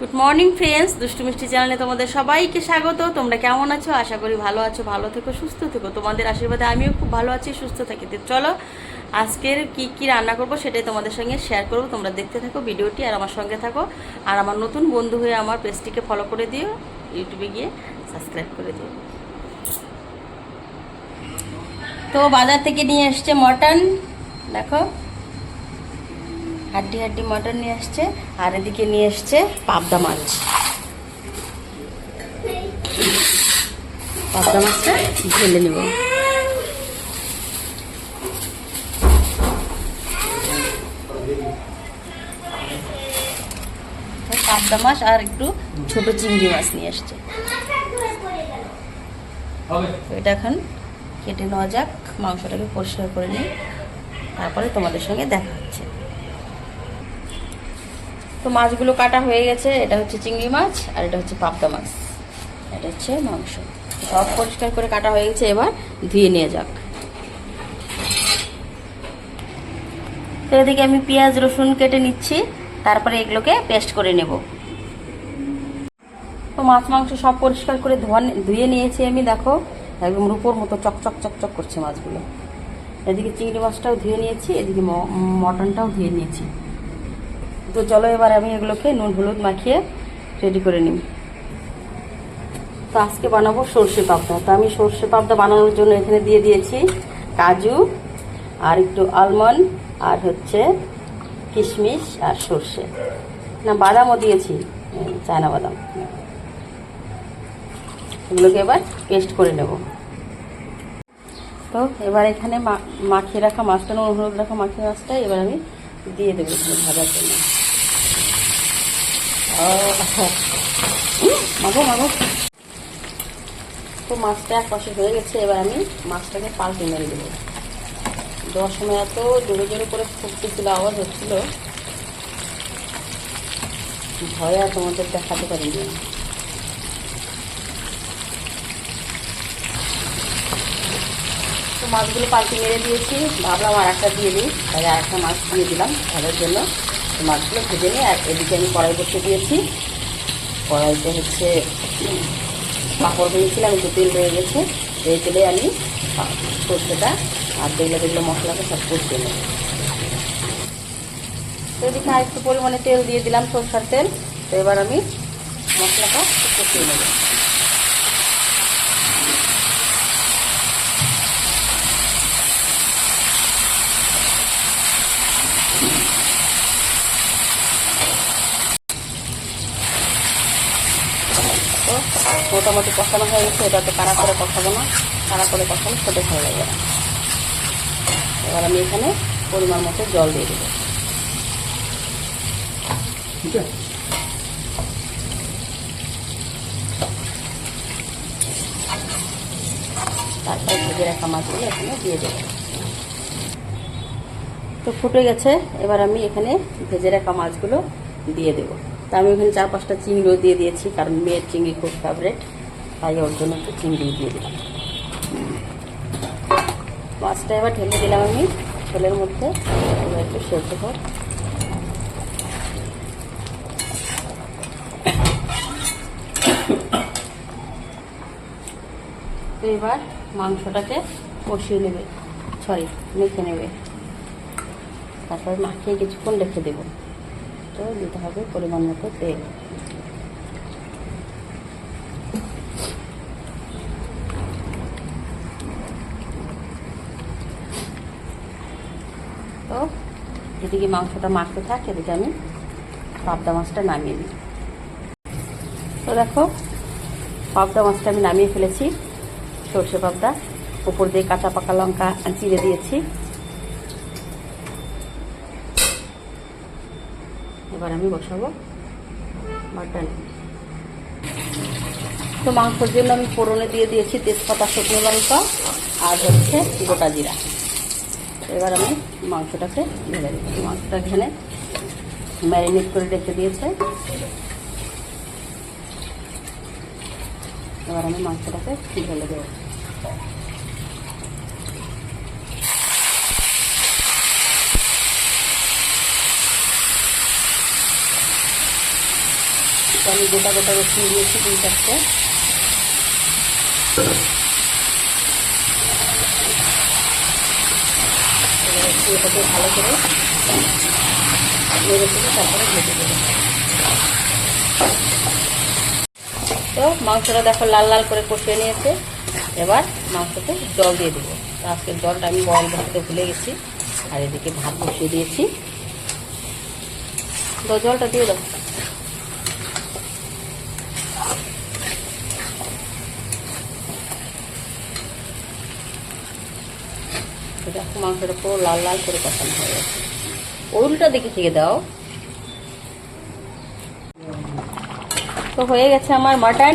Good morning friends দুষ্টু মিষ্টি চ্যানেলে তোমাদের সবাইকে স্বাগত। তোমরা কেমন আছো? আশা করি ভালো আছো, ভালো থেকো, সুস্থ থেকো। তোমাদের আশীর্বাদে আমিও খুব ভালো আছি, সুস্থ থাকি। তো চলো, আজকের কি কি রান্না করব সেটাই তোমাদের সঙ্গে শেয়ার করব। তোমরা দেখতে থাকো ভিডিওটি আর আমার সঙ্গে থাকো। আর আমার নতুন বন্ধু হয়ে আমার পেজটিকে ফলো করে দিও ইউটিউবে গিয়ে সাবস্ক্রাইব করে দিও। তো বাজার থেকে নিয়ে এসছে মটন দেখো। হাড্ডি হাড্ডি মটন নিয়ে আসছে, আর এদিকে নিয়ে এসছে পাবদা মাছ। পাবদা মাছটা ঢেলে নেব। পাবদা মাছ আর একটু ছোট চিংড়ি মাছ নিয়ে আসছে এটা এখন কেটে নেওয়া যাক, মাংসটাকে পরিষ্কার করে নিই, তারপরে তোমাদের সঙ্গে দেখা হচ্ছে। তো মাছগুলো কাটা হয়ে গেছে। এটা হচ্ছে চিংড়ি মাছ আর এটা হচ্ছে পাবদা মাছ। এটা হচ্ছে মাংস। সব পরিষ্কার করে কাটা হয়ে গেছে, এবার ধুয়ে নিয়ে যাক। তো এদিকে আমি পেঁয়াজ, রসুন কেটে নিচ্ছি, তারপরে এগুলোকে পেস্ট করে নেব। তো মাছ, মাংস সব পরিষ্কার করে ধোয়া ধুয়ে নিয়েছি আমি, দেখো, একদম রূপোর মতো চকচক চকচক করছে মাছগুলো। এদিকে চিংড়ি মাছটাও ধুয়ে নিয়েছি, এদিকে মটনটাও ধুয়ে নিয়েছি। তো চলো এবার আমি এগুলোকে নুন, হলুদ মাখিয়ে রেডি করে নিই। তো আজকে বানাবো সর্ষে পাবদা। তো আমি সর্ষে পাবদা বানানোর জন্য এখানে দিয়ে দিয়েছি কাজু আর একটু আলমন্ড আর হচ্ছে কিশমিশ আর সর্ষে। না, বাদামও দিয়েছি চায়না বাদাম। এগুলোকে এবার পেস্ট করে নেব। তো এবার এখানে মাখিয়ে রাখা মাছটা, নুন, হলুদ রাখা মাখিয়ে মাছটা এবার আমি দিয়ে দেবো ভাজার জন্য। মাগো মাগো তো মাছটা এক পাশে হয়ে গেছে, এবার আমি মাছটাকে পাল্টে মেরে দেবো। দেওয়ার সময় এত জোরে জোরে করে ফুটতেছিল, আওয়াজ হচ্ছিল। ভয়ে আর তোমাদের দেখাতে পারিনি। মাছগুলো পাল্টে মেরে দিয়েছি, ভাবলাম আর একটা দিয়ে দিই। তাই আর একটা মাছ দিয়ে দিলাম, ভাজার জন্য। মাছগুলো ভেজে নিয়ে আর এদিকে আমি কড়াই বসে দিয়েছি। কড়াইতে হচ্ছে পাঁপড় ভেজেছিলাম, একটু তেল রয়ে গেছে। এই তেলে আমি সর্ষেটা আর যেগুলো যেগুলো মশলাটা সব কষিয়ে নেব। তো এদিকে আর একটু পরিমাণে তেল দিয়ে দিলাম সরষার তেল। তো এবার আমি মশলাটা কষিয়ে নেব তো মোটামুটি কষানো হয়ে গেছে এটা তো কারা করে কষাবো না। কারা করে কষানো খেতে ভালো লাগবে না এবার আমি এখানে পরিমাণ মতো জল দিয়ে দেবো। তারপর ভেজে রাখা মাছগুলো এখানে দিয়ে দেবো। তো ফুটে গেছে এবার আমি এখানে ভেজে রাখা মাছগুলো দিয়ে দেবো। তা আমি ওখানে চার পাঁচটা চিংড়িও দিয়ে দিয়েছি, কারণ মেয়ের চিংড়ি খুব ফেভারেট তাই ওর জন্য একটু চিংড়ি দিয়ে দিলাম। মাছটা এবার ঢেলে দিলাম আমি ঝোলের মধ্যে এবার একটু সেদ্ধ হোক এবার মাংসটাকে কষিয়ে নেবে সরি মেখে নেবে। তারপর মাখিয়ে কিছুক্ষণ রেখে দেবো। তো দিতে হবে পরিমাণ মতো তেল। তো এদিকে মাংসটা মাখতে থাক, এদিকে আমি পাবদা মাছটা নামিয়ে নিই। তো দেখো, পাবদা মাছটা আমি নামিয়ে ফেলেছি। সর্ষে পাবদা, উপর দিয়ে কাঁচা পাকা লঙ্কা চিড়ে দিয়েছি। এবার আমি বসাবো মাটন তো মাংসের জন্য আমি ফোড়নে দিয়ে দিয়েছি তেজপাতা, শুকনো লঙ্কা আর হচ্ছে গোটা জিরা। এবার আমি মাংসটাকে ঢেলে দিচ্ছি। মাংসটা এখানে ম্যারিনেট করে রেখে দিয়েছে। এবার আমি মাংসটাকে ঢেলে দেবো তো আমি গোটা গোটা রসুন দিয়েছি দুই চারটে। এটাকে ভালো করে তারপরে ভেজে দেবো তো মাংসটা দেখো লাল লাল করে কষিয়ে নিয়েছে। এবার মাংসতে জল দিয়ে দেবো। আজকের জলটা আমি বয়েল বসাতে ভুলে গেছি। আর এদিকে ভাত বসিয়ে দিয়েছি। তো জলটা দিয়ে দাও তো দেখো, মাংসটা পুরো লাল লাল করে কষানো হয়ে গেছে। উল্টা দিকে থেকে দাও। তো হয়ে গেছে আমার মাটন।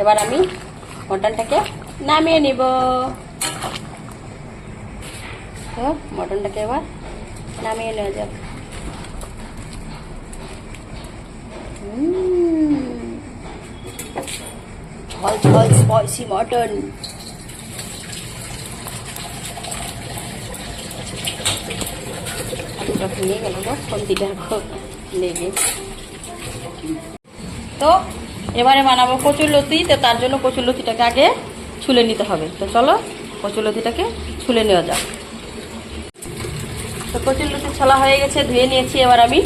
এবার আমি মটনটাকে নামিয়ে নিব। তো মটনটাকে এবার নামিয়ে নেওয়া যাক। ঝাল ঝাল স্পাইসি মটন তো, এবারে বানাবো কচুর লতি, তো তার জন্য কচুর লতিটাকে আগে ছুলে নিতে হবে। তো চলো, কচুর লতিটাকে ছুলে নেওয়া যাক। তো কচুর লতি ছলা হয়ে গেছে, ধুয়ে নিয়েছি, এবার আমি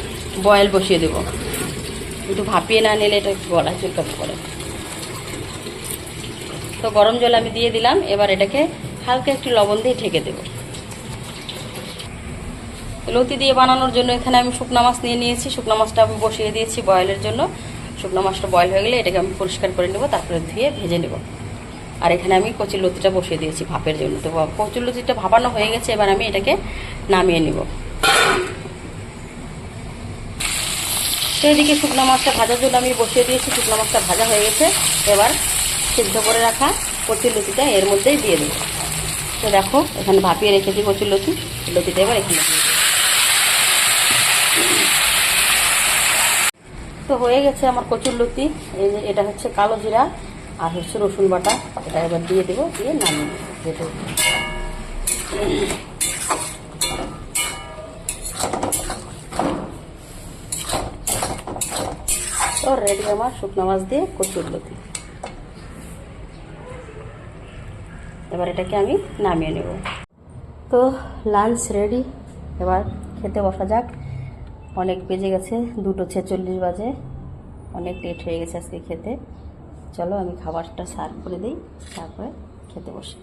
বয়েল বসিয়ে দেবো। একটু ভাপিয়ে না নিলে এটা গলা চুলকাতে পারে। তো গরম জল আমি দিয়ে দিলাম, এবার এটাকে হালকা একটু লবণ দিয়ে ঢেকে দেবো। লতি দিয়ে বানানোর জন্য এখানে আমি শুকনা মাছ নিয়ে নিয়েছি। শুকনা মাছটা আমি বসিয়ে দিয়েছি বয়েলের জন্য। শুকনো মাছটা বয়েল হয়ে গেলে এটাকে আমি পরিষ্কার করে নেব, তারপরে ধুয়ে ভেজে নেব। আর এখানে আমি কচুর লতিটা বসিয়ে দিয়েছি ভাপের জন্য। তো কচুর লতিটা ভাপানো হয়ে গেছে, এবার আমি এটাকে নামিয়ে নিব। সেদিকে শুকনো মাছটা ভাজার জন্য আমি বসিয়ে দিয়েছি। শুকনো মাছটা ভাজা হয়ে গেছে। এবার সিদ্ধ করে রাখা কচুর লতিটা এর মধ্যেই দিয়ে দেবো। তো দেখো, এখানে ভাপিয়ে রেখেছি কচুর লতি। লতিটা এবার এখানে দিয়ে দেবো তো হয়ে গেছে আমার কচুর লতি। এই যে এটা হচ্ছে কালো জিরা আর হচ্ছে রসুন বাটা। এটা এবার দিয়ে দেবো, দিয়ে নামিয়ে দেবো তো রেডি আমার শুকনো মাছ দিয়ে কচুর লতি। এবার এটাকে আমি নামিয়ে নেব। তো লাঞ্চ রেডি এবার খেতে বসা যাক। অনেক বেজে গেছে দুটো ছেচল্লিশ বাজে। অনেক লেট হয়ে গেছে আজকে খেতে। চলো আমি খাবারটা সার্ভ করে দিই তারপরে খেতে বসি।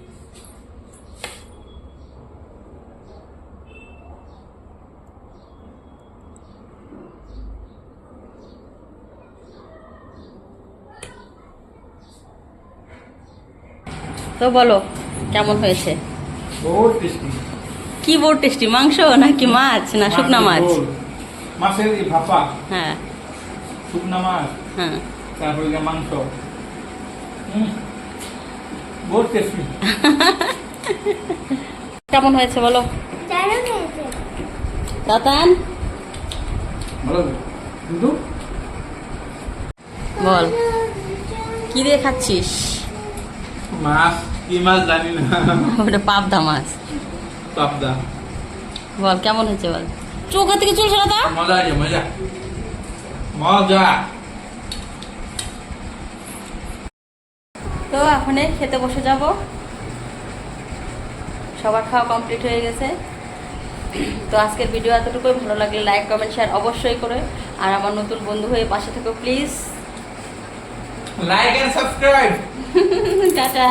তো বলো কেমন হয়েছে? কি বোর টেস্টি মাংস নাকি মাছ না শুকনা মাছ? মাছের এই ভাপা হ্যাঁ। শুকনা মাছ হ্যাঁ। তারপরে যে মাংস। হুম, বহুত টেস্টি কেমন হয়েছে বলো? দাতান ভালো কিন্তু বল। কি দিয়ে খাচ্ছিস? মাছ কি মাছ জানি না। ওটা পাবদা মাছ। পাবদা। বল কেমন হয়েছে বল? চৌকা থেকে চুল সরাতা মজা মজা। মজা। তো এখন খেতে বসে যাব। সবার খাওয়া কমপ্লিট হয়ে গেছে। তো আজকের ভিডিও এতটুকুই। ভালো লাগলে লাইক কমেন্ট শেয়ার অবশ্যই করে। আর আমার নতুন বন্ধু হয়ে পাশে থেকো please like and subscribe tata.